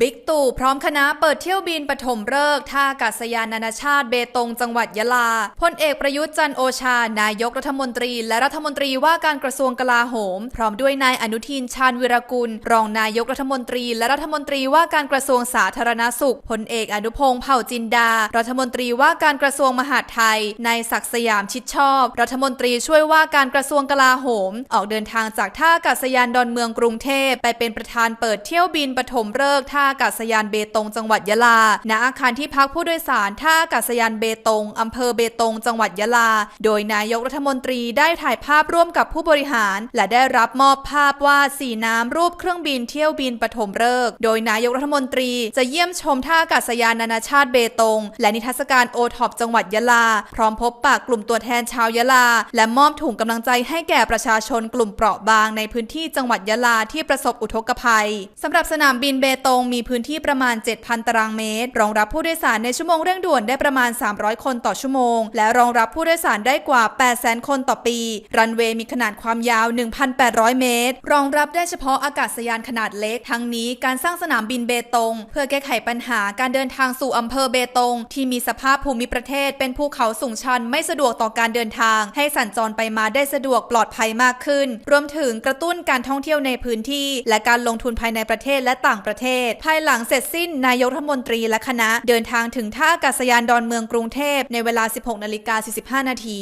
บิ๊กตู่พร้อมคณะเปิดเที่ยวบินปฐมฤกษ์ท่าอากาศยานนานาชาติเบตงจังหวัดยะลาพลเอกประยุทธ์จันโอชา นายกรัฐมนตรี และรัฐมนตรีว่าการกระทรวงกลาโหม พร้อมด้วยนายอนุทินชาญวิรกุล รองนายกรัฐมนตรี และรัฐมนตรีว่าการกระทรวงสาธารณสุขพลเอกอนุพงษ์เผ่าจินดา รัฐมนตรีว่าการกระทรวงมหาดไทยนายศักดิ์สยามชิดชอบ รัฐมนตรีช่วยว่าการกระทรวงกลาโหม ออกเดินทางจากท่าอากาศยานดอนเมืองกรุงเทพไปเป็นประธานเปิดเที่ยวบินปฐมฤกษ์ท่าอากาศยานเบตงจังหวัดยะลา ณ อาคารที่พักผู้โดยสารท่าอากาศยานเบตงอำเภอเบตง จังหวัดยะลา โดยนายกรัฐมนตรีได้ถ่ายภาพร่วมกับผู้บริหาร และได้รับมอบภาพวาดสีน้ำรูปเครื่องบินเที่ยวบินปฐมฤกษ์ โดยนายกรัฐมนตรีจะเยี่ยมชมท่าอากาศยานนานาชาติเบตง และนิทรรศการโอท็อปจังหวัดยะลา พร้อมพบปะกลุ่มตัวแทนชาวยะลา และมอบถุงกำลังใจให้แก่ประชาชนกลุ่มเปราะบางในพื้นที่จังหวัดยะลาที่ประสบอุทกภัยสำหรับสนามบินเบตงมีพื้นที่ประมาณ 7,000 ตารางเมตร รองรับผู้โดยสารในชั่วโมงเร่งด่วนได้ประมาณ 300 คนต่อชั่วโมง และรองรับผู้โดยสารได้กว่า 800,000 คนต่อปี รันเวย์มีขนาดความยาว 1,800 เมตร รองรับได้เฉพาะอากาศยานขนาดเล็ก ทั้งนี้การสร้างสนามบินเบตง เพื่อแก้ไขปัญหาการเดินทางสู่อำเภอเบตง ที่มีสภาพภูมิประเทศ เป็นภูเขาสูงชันไม่สะดวกต่อการเดินทาง ให้สัญจรไปมาได้สะดวกปลอดภัยมากขึ้น รวมถึงกระตุ้นการท่องเที่ยวในพื้นที่ และการลงทุนภายในประเทศและต่างประเทศภายหลังเสร็จสิ้นนายกรัฐมนตรีและคณะเดินทางถึงท่าอากาศยานดอนเมืองกรุงเทพในเวลา 16นาฬิกา45นาที